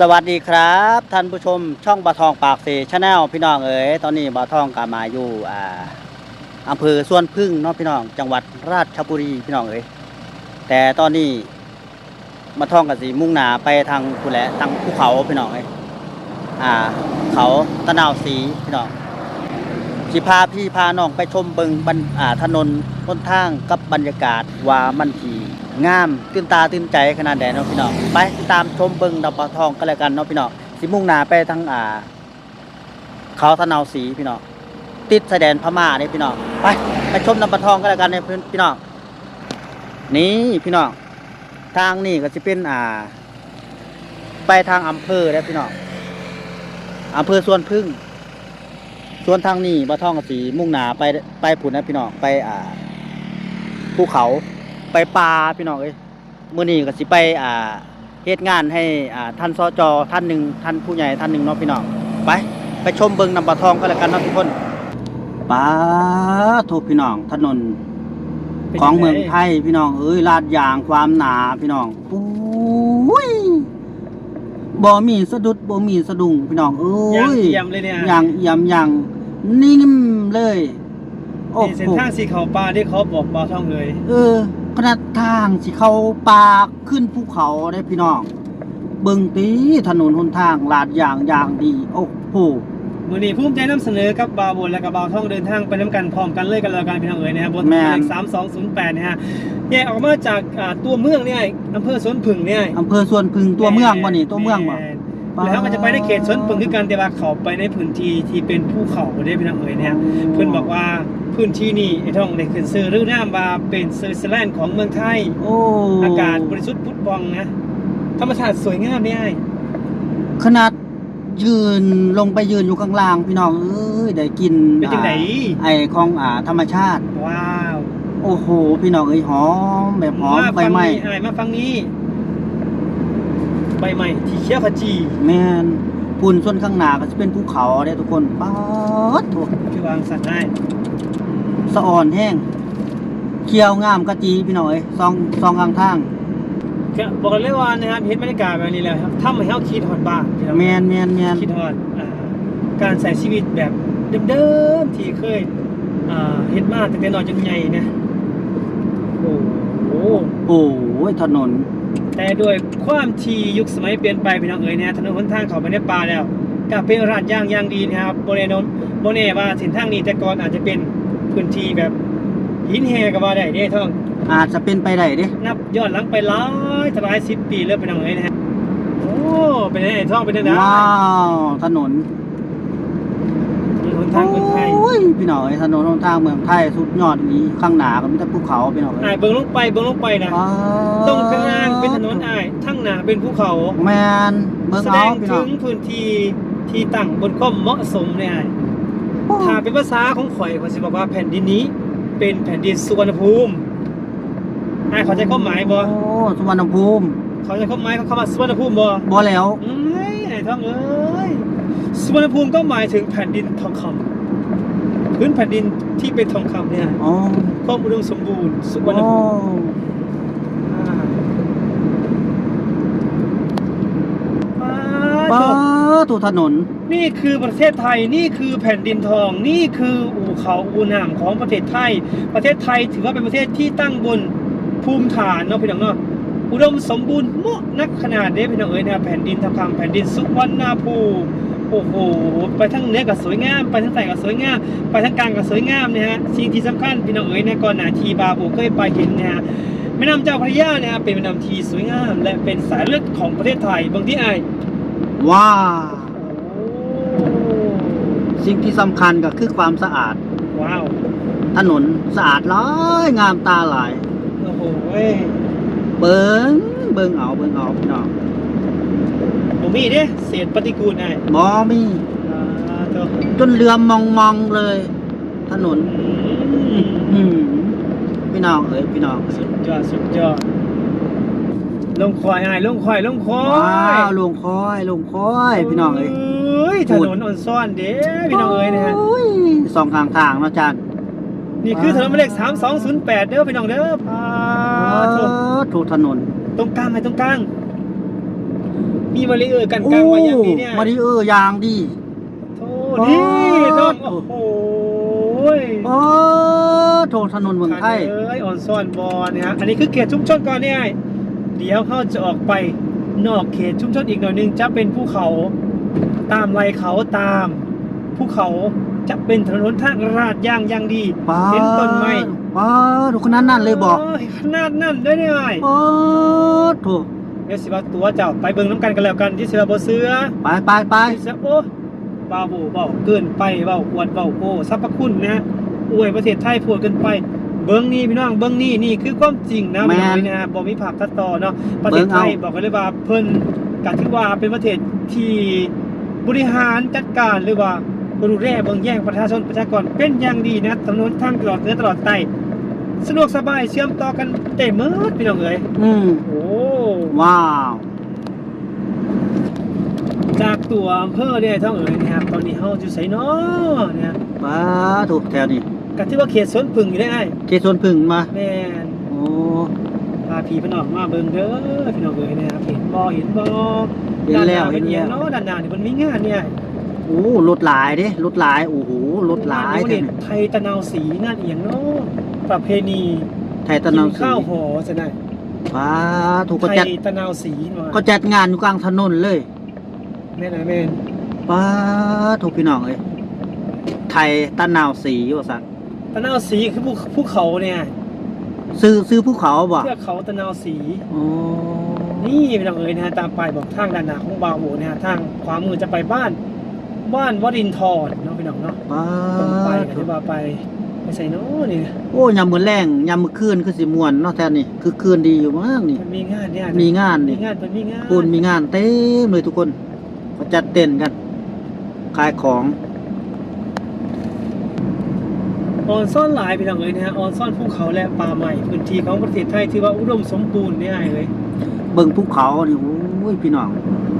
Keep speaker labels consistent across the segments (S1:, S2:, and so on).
S1: สวัสดีครับ ท่านผู้ชมช่องบาทองปากเสชาแนลพี่น้องเอ๋ยตอนนี้บาทองกามาอยู่อ่าอำเภอส่วนพึ่งเนาะพี่น้อง จังหวัดราชบุรีพี่น้องเอ๋ยแต่ตอนนี้มาท่องกับสีมุ่งหนาไปทางคุณแหละทางภูเขาพี่น้องเอ๋ยอ่า เขาตะนาวสีพี่น้องสิพาพี่พาน้องไปชมเบิงบรรอ่าถนนต้นทางกับบรรยากาศว่ามันที งามตื่นตาตื่นใจขนาดใดเนาะพี่น้องไปติดตามชมเบิงดาวปลาทองกันแล้วกันเนาะพี่น้องสิมุ่งหนาไปทางอ่าเขาตะนาวสีพี่น้องติดชายแดนพม่าเนี่ยพี่น้องไปไปชมดาวปลาทองกันแล้วกันเนี่ยพี่น้องนี่พี่น้องทางนี่ก็จะเป็นอ่า ไปทางอำเภอแล้วพี่น้องอำเภอสวนพึ่งส่วนทางนี้บ่าทองกสีมุ่งหนาไปไปผุนนะพี่น้องไปอ่าภูเขา ไปป่าพี่น้องเอ้ยมื้อนี้ก็สิไปอ่าเฮ็ดงานให้อ่าท่านสจท่านหนึ่งท่านผู้ใหญ่ท่านหนึ่งเนาะพี่น้องไปไปชมเบิงนำบ่าทองก็แล้วกันเนาะทุกคนป้าทุกพี่น้องถนน
S2: เป็น
S1: ของ
S2: ยังไง
S1: เมืองไทยพี่น้องเอ้ยลาดยางความหนาพี่น้องปุ้ยบ่มีสะดุดบ่มีสะดุ้งพี่น้องเอ้
S2: ย่าง
S1: ย
S2: เยี่ยมเลยเนี่ย
S1: อย่างเอี่ยมอย่างนิ่มเลยโอ้
S2: นี่เส้น
S1: โห
S2: ทางสีเขาปลาที่เขาบอกปลาท่องเลย
S1: เออ ขนาดทางสิเข้าป่าขึ้นภูเขาได้พี่น้อง เบิ่งตีถนนหนทางลาดยางอย่างดี โอ้โห
S2: มือนี้ภูมิใจนำเสนอกับบาวบนและกับบาวท่องเดินทางไปน้ำกันพร้อมกันเลยกันแล้วกันพี่น้องเอ๋ยนะครับบนถนนเลขสามสองศูนย์แปดนะฮะแยกออกมาจากอ่าตัวเมืองเนี่ยอำเภอสวนผึ่งเนี่ย
S1: อำเภอสวนพึ่งตัวเมืองบ่นี่ตัวเมืองบ่
S2: แแล้วมันจะไปในเขตสวนผึ่งคือกันแต่ว่าเขาไปในพื้นที่ที่เป็นภูเขาได้พี่น้องเอ๋ยเนี่ยเพื่อนบอกว่า พื้นที่นี้ไอ้ท่องได้ขึ้นซื้อหรือน้ำว่าเป็นสวิตเซอร์แลนด์ของเมืองไทย
S1: โอ้
S2: อากาศบริสุทธิ์พุทธบองนะ ธรรมชาติสวยงามเนี่ยไอ้
S1: ขนาดยืนลงไปยืนอยู่ข้างล่างพี่น้องเอ้ยได้กิน
S2: เป็นจังไหน
S1: อ่าไอ้ของอ่าธรรมชาติ
S2: ว้าว
S1: โอ้โห พี่น้องเอ้ยหอมแบบหอมใบไม้
S2: ฟังนี้ไอ้มาฟังนี้ใบไม้ที่เขียวขจี
S1: แม่นพุ่นส่วนข้างหน้าก็จะเป็นภูเขาเด้ทุกคนป๊าดโถ
S2: คือวางสัตว์ได้
S1: สะอ่อนแห้งเคี้ยวงามกะจีพี่น้องเอ้ยซองซองข้างทาง
S2: ก็บอกเลยว่านะครับเห็นบรรยากาศแบบนี้แล้วครับทำให้เฮาคิดฮอดบ้านพี่น้อง
S1: แมนแมนแมน
S2: คิดฮอดอ่าการใช้ชีวิตแบบเดิมๆที่เคยอ่าเฮ็ดมาตั้งแต่น้อยจนใหญ่นะโอ้โห
S1: โอ้ยถนน
S2: แต่ด้วยความที่ยุคสมัยเปลี่ยนไปพี่น้องเอ๋ยเนี่ยถนนหนทางเขาไปในป่าแล้วก็เป็นราดย่างอย่างดีนะครับโบเนนนโบเน่ว่าเส้นทางนี้แต่ก่อนอาจจะเป็น พื้นที่แบบหินแหก็ว่าได้เด้ท่อง
S1: อาจจะเป็นไปได้เด้
S2: นับย้อนหลังไปหลายหลายสิบปีแล้วพี่น้องเอ๋ยนะฮะโอ้เป็นไงท่องเป็นยังไง
S1: ว้าวถนน
S2: ถนนหนทางคนไทย
S1: โอ้ยพี่น้องเอ้ยถนนหนทางเมืองไทยสุดยอดนี้ข้างหน้าก็มีแต่ภูเขาพี่น้อง
S2: อ่า
S1: เอ้ย
S2: ยเบิ่งลงไปเบิ่งลงไปนะ
S1: ป๊าด
S2: ตรงกลางเป็นถนนอ้ายทั้งหน้าเป็นภูเขา
S1: แมนเบิ่ง
S2: แสด
S1: เอา
S2: ง
S1: พี่น้
S2: ถึ
S1: อง
S2: งพื้นที่ที่ตั้งบนความเหมาะสมเนี่ยอ้าย ถ้าเป็นภาษาของข่อยข่อยสิบอกว่าแผ่นดินนี้ เป็นแผ่นดินสุวรรณภูมิอ่าเขาใจความหมายบ่
S1: โอ้สุวรรณภูมิ
S2: เขาใจความหมายเขาคำว่าสุวรรณภูมิบ่
S1: บ่แล้ว
S2: เอ้ยไอ้ท่องเอ้ยสุวรรณภูมิก็หมายถึงแผ่นดินทองคำพื้นแผ่นดินที่เป็นทองคำเนี่ย
S1: อ๋อ
S2: ความอุดมสมบูรณ์สุวรรณ
S1: โอ้
S2: ภูมิอ่า
S1: ป๊า
S2: อ่า
S1: ดถูถนน
S2: นี่คือประเทศไทยนี่คือแผ่นดินทอง นี่คืออู่เขาอู่น้ำของประเทศไทย ประเทศไทยถือว่าเป็นประเทศที่ตั้งบนภูมิฐานเนาะพี่น้องเนาะอุดมสมบูรณ์มาะนักขนาดนี้พี่น้องเอ๋ยนะแผ่นดินทองคำแผ่นดินสุวรรณภูมิโอ้โหไปทั้งเหนือก็สวยงาม ไปทั้งใต้ก็สวยงาม ไปทั้งกลางก็สวยงามนะฮะสิ่งที่สำคัญพี่น้องเอ๋ยนะก่อนหน้าทีบาบูเคยไปเห็นนะฮะแม่น้ำเจ้าพระยาเนี่ยเป็นแม่น้ำที่สวยงาม และเป็นสายเลือดของประเทศไทยบางที่ไอ
S1: ว้าว
S2: โอ้
S1: สิ่งที่สำคัญก็คือความสะอาด
S2: ว้าว
S1: ถนนสะอาดหลายงามตาหลาย
S2: โอ้โหเว้ย
S1: เบิงเบิงเอาเบิงเอาพี่น้อง
S2: ผมมีเด้เศษปฏิกูลไอ้
S1: บอมี
S2: อ่าตัว
S1: จนเรือมองมองๆเลย ถนน
S2: อืม
S1: อืมพี่น้องเอ้ยพี่น้องเอ้
S2: สุ
S1: ย
S2: ดยอดสุดยอด ลงควายไอ้ลงควายลงควาย
S1: ว้าวลงคอยลงคอยพี่น้องเอ้ย
S2: เอ้ยถนนอ่อนซ่อนเด้พี่น้องเอ้ยนะฮะ
S1: โอ้ยสองทางทางเนาะจัน
S2: นี่คือถนนหมายเลข3208เด้อพี่น้องเด้ออ่าถูก
S1: ถูกถนน
S2: ตรงกลางไหมตรงกลาง มีมาริเออร์กันกลางไว้อย่างนี้เนี่ย
S1: มาริเออร์อย่างดี
S2: โธ่นี่ท่องโอ้โห
S1: โอ้โถถนนเมืองไทย
S2: เอ้ยออนซ่อนบอลเนี่ยฮะอันนี้คือเขตชุมชนก่อนเนี่ย เดี๋ยวเขาจะออกไปนอกเขตชุมชนอีกหน่อยหนึงจะเป็นภูเขาตามไรเขาตามภูเขาจะเป็นถนนทางราดย่างอย่างดี
S1: ป้า
S2: เห็นต้นไม้
S1: ป้าดูคนนั้นนั่นเลยบอก
S2: โยขนาดนั้นได้เนี่ย
S1: ป้าโถ
S2: เดี๋ยวสิว่าตัวเจ้าไปเบิ่งน้ำกันกันแล้วกันที่เสือบ่เสือ
S1: ไปไปไป
S2: ที่เสือโอ้บาบูเบาเกินไปเบาอวดเบาโอ้สรรพคุณนะอวยประเทศไทยพูดเกินไป เบิ้งนี่พี่น้องเบิ้งนี่นี่คือความจริงนะ
S1: แม่น
S2: พี่น้องนะบ่มีภาพตัดต่อเนาะประเทศไทย
S1: เบิ่งเอา
S2: บอกกันเลยว่าเพิ่นก็ถือว่าเป็นประเทศที่บริหารจัดการหรือว่าดูแลเบิ่งแย่งประชาชนประชากรเป็นอย่างดีนะถนนทางตลอดเหนือตลอดใต้สะดวกสบายเชื่อมต่อกันได้หมดพี่น้องเอ้ย
S1: อืม
S2: โอ้
S1: ว้าว
S2: จากตัวอำเภอเนี่ยท่องเอ๋ยนะครับตอนนี้เฮาอยู่ไสเนาะเนี่ย
S1: ป้าถูกแถวนี้
S2: ก็ถือว่าเขตสวนผึ่งอยู่ได้ไอ้
S1: เขตสวนพึ่งมา
S2: แม่น
S1: โอ้
S2: พาพี่พี่น้องมาเบิ่งเด้อพี่น้องเอ๋ยนะครับเห็นบ่เห็นบ่
S1: เห็นแล้ว
S2: ด้าหา
S1: เห็
S2: เป็นนเอีย
S1: แล้
S2: ง
S1: ว
S2: เนาะด้านหน้านี่มันมีงานเนี่ย
S1: โอ้รถหลายเด้รถหลายโอ้โหรถหลาย
S2: งน
S1: เท่
S2: นี้ไทยตะนาวสีงานเอียงเนาะประเพณี
S1: ไทยตะนาว
S2: กิ
S1: สี
S2: ข้าวหอซะหน่อย
S1: ป้าถูกก็
S2: ไท
S1: จัด
S2: ยตะนาวสีมา
S1: ก็จัดงานอยู่กลางถนนเลย
S2: แม่นายแม่น
S1: ป้าถูกพี่น้องเอ้ยไทยตะนาวสีว่าสัก
S2: ตะนาวสีคือภูภูเขาเนี่ย
S1: ซื้อซื้อภูเขาบ่
S2: เทือกเขาตะนาวสี
S1: โอ้
S2: นี่พี่น้องเอ๋ยนะฮะตามไปายบอกทางด้านหน้าของบาวโหนะฮะทางขวามือจะไปบ้าน บ้านวดินทรเนาะพี่น้องเนาะ
S1: ป้า
S2: ตรงไปก็จะว่าไปไปใส่เนาะนี่
S1: โอ้ยามมื้อแรงยามมื้อคืนคือสิม่วนเนาะแท้นี่คือคืนดีอยู่มากนี่
S2: มันมีงานเนี่ย
S1: มีงาน
S2: มี
S1: นี่
S2: งานมันมีงาน
S1: ปูนมีงานเต็มเลยทุกคนเขาจัดเต้นกันขายของ
S2: ออนซ่อนหลายพี่น้องเอ๋ยนะฮะออนซ่อนภูเขาและป่าใหม่พื้นที่ของประเทศไทยที่ว่าอุดมสมบูรณ์เนี่ยเลย
S1: เบิ่งภูเขานี่โอ้ยพี่น้อง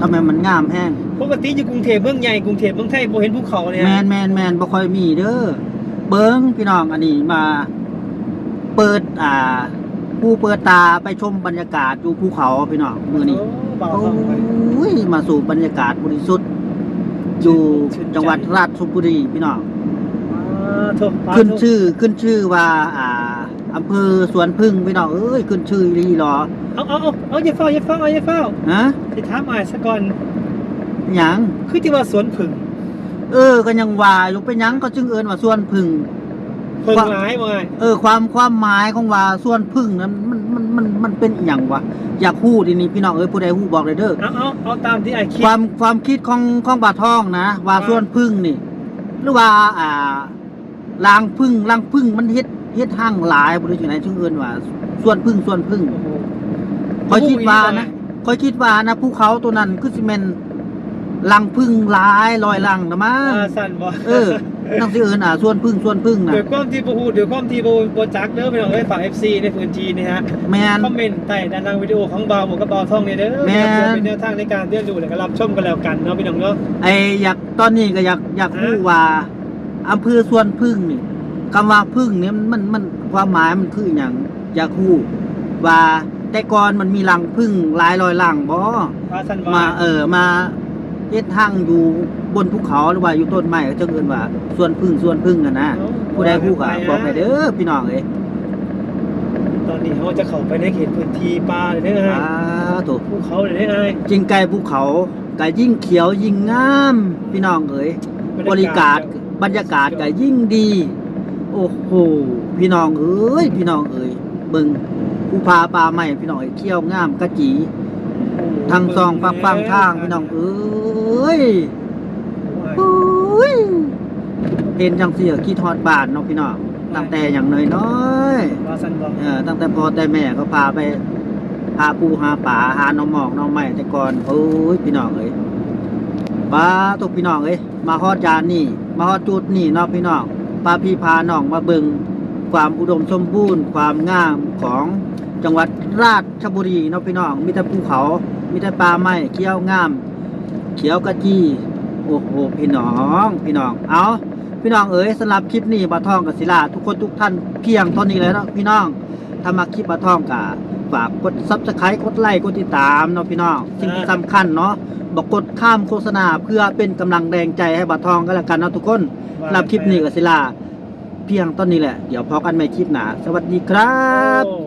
S1: ทำไมมันงามแห้ง
S2: ปกติอยู่กรุงเทพเมืองใหญ่กรุงเทพเมืองไทยบ่เห็นภูเขาเนี่ย
S1: แมนแมนแมนบ่ค่อยมีเด้อเบิ่งพี่น้องอันนี้มา เปิดอ่า ผู้เปิดตาไปชมบรรยากาศอยู่ภูเขาพี่น้องมื้อนี้
S2: โเบา
S1: โอ
S2: เข้าไป้
S1: ยมาสู่บรรยากาศบริสุทธิ์อยู่จังหวัดราชบุรีพี่น้อง
S2: อ่าโทษปา
S1: ขึ้น
S2: โทษ
S1: ชื่อขึ้นชื่อว่าอ่าอำเภอสวนพึ่งพี่น้องเอ้ยขึ้นชื่ออีหลีหรอ
S2: เอาเอาเอาเอาอย่าเฝ้าอย่าเฝ้าเอาอย่าเฝ้า
S1: ฮะ
S2: สิถามอ้ายซะก่อน
S1: หยัง
S2: คือที่ว่าสวนผึ่ง
S1: เออก็ยังว่าอยู่เป็นหยังก็จึงเอิ้นว่าสวนพึ่ง
S2: ผึ่ง
S1: ว่า
S2: หลายบ่อ้าย
S1: เออความความหมายของว่าสวนพึ่งนั้นมันมันมันมันเป็นอหย่างวะอยากฮู้ทีนี้พี่น้องเอ้ยผู้ใดฮู้บอกเลยเด้อ
S2: เอาเอาเอาตามที่อ้ายคิด
S1: ความความคิดของของบาทองนะว่า
S2: ว่า
S1: สวนพึ่งนี่ หรือว่าอ่า ลางพึ่งลางพึ่งมันเฮ็ดเฮ็ดห้างหลายบ่ได้จังไดจึงเอิ้นว่าสวนพึ่งสวนพึ่ง
S2: โอ้โห
S1: คอยคิดว่านะคอยคิดว่านะภูเขาตัวนั้นคือสิแม่นลังพึ่งหลายลอยลังนะมั้ง
S2: อ่าสั่นบ่
S1: เออนั่งสิเอิ้นอะสวนพึ่งสวนพึ่งน่ะ
S2: เดี๋ยวความที่บ่ฮู้เดี๋ยวความที่บ่บ่จักเด้อพี่น้องเอ้ยฝาก FC ในพื้นที่นี่ฮะ
S1: แม่น
S2: คอมเมนต์ใต้ด้านล่างวิดีโอของบาวหมูกับบาวท่องเนี่ยเด้อ
S1: แม่น
S2: เพื่อเป็นแนวทางในการเรียนรู้และก็รับชมกันแล้วกันเนาะพี่น้องเนาะ
S1: ไออยากตอนนี้ก็อยากอยาก
S2: ฮะ
S1: รู้ว่า อำเภอสวนพึ่งนี่คำว่าพึ่งเนี่ยมันมันความหมายมันคืออหย่างอยากรู้ว่าแต่ก่อนมันมีรังพึ่งหลายร้อยรังบ่
S2: ว่าสั่น
S1: มา
S2: ว่า
S1: เออมาเฮ็ดทางอยู่บนภูเขาหรือว่าอยู่ต้นไม้ก็จังเอิ้นว่าสวนพึ่งสวนพึ่งอะนะ
S2: เอ้า
S1: ผู้ใดฮู้ก็บอกไปเด้อพี่น้องเอ้ย
S2: ตอนนี้เขาจะเข้าไปในเขตพื้นที่ป่าเลยได้ไง
S1: สาธุ
S2: ภูเขาเลยได้ไง
S1: จริงไกลภูเขาก็ยิ่งเขียวยิ่งงาม พี่น้องเอ้ยบริการ บรรยากาศก็ยิ่งดี โอ้โหพี่น้องเอ้ยพี่น้องเอ้ยเบิ่งภูพาป่าใหม่พี่น้องเอ้ยเขี้ยวงามกะจีทางซองฟังฟังทางพี่น้องเอ้ยโอ้ยเห็นจังเสียคิดฮอดบ้านเนาะพี่น้องตั้งแต่อย่างน้อยน้อยๆ
S2: ว่าสั่นบอก
S1: เออตั้งแต่พ่อแต่แม่ก็พาไปหาปูหาป่าหาหน้องหมอกหน้องใหม่แต่ก่อนโอ้ยพี่น้องเอ้ย ป้าทุกพี่น้องเอ้ยมาฮอดยานนี่ มาฮอดจุดนี่เนาะพี่น้องพาพี่พาน้องมาเบิงความอุดมสมบูรณ์ ความงามของจังหวัดราชบุรีเนาะพี่น้องมีแต่ภูเขา มีแต่ป่าไม้เขียวงาม เขียวกะจีโอ้โหพี่น้องพี่น้องเอาพี่น้องเอ๋ยสำหรับคลิปนี้บาทองกับศิลาทุกคนทุกท่านเพียงเท่านี้เลยเนาะพี่น้องถ้ามาคลิปบาทองกะฝากกด Subscribe กดไลค์กดติดตามเนาะพี่น้องสิ่งที่สำคัญเนาะ บอกกดข้ามโฆษณาเพื่อเป็นกำลังแรงใจให้บัตรทองก็แล้วกันเนาะทุกคนสำหรับคลิปนี้ก็สิลา เพียงต้นนี้แหละ เดี๋ยวพอกันใหม่คลิปหน้าสวัสดีครับ
S2: โอ้